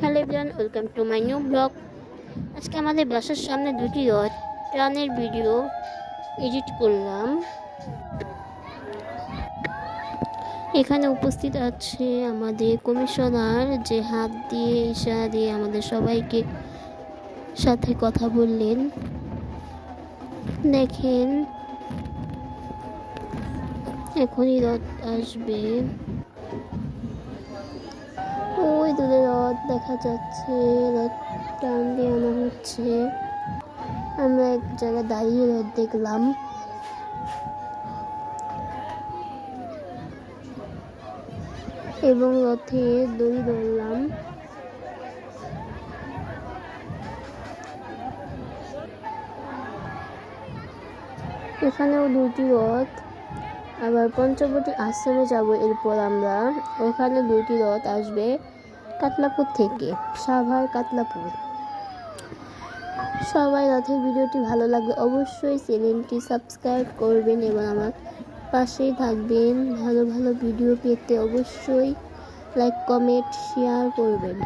Hello everyone, welcome to my new blog. আজকে আমাদের বাসার সামনে দুটি ট্রানের ভিডিও এডিট করলাম। এখানে উপস্থিত আছে আমাদের কমিশনার, যে হাত দিয়ে, ইশারা দিয়ে আমাদের সবাইকে সাথে কথা বললেন। দেখেন, এখনই রথ আসবে। দেখা যাচ্ছে রথ টান দিয়ে আনা হচ্ছে। আমরা এক জায়গায় দাঁড়িয়ে রথ দেখলাম। এবং রথে দড়ি ধরলাম। এখানেও দুটি রথ, আবার পঞ্চবটি আশ্রমে যাব এরপর আমরা। ওখানে দুটি রথ আসবে। কাতলাপুর থেকে, সাভার কাতলাপুর। সবাই রথের ভিডিওটি ভালো লাগবে অবশ্যই চ্যানেলটি সাবস্ক্রাইব করবেন এবং আমার পাশেই থাকবেন। ভালো ভালো ভিডিও পেতে অবশ্যই লাইক, কমেন্ট শেয়ার করবেন।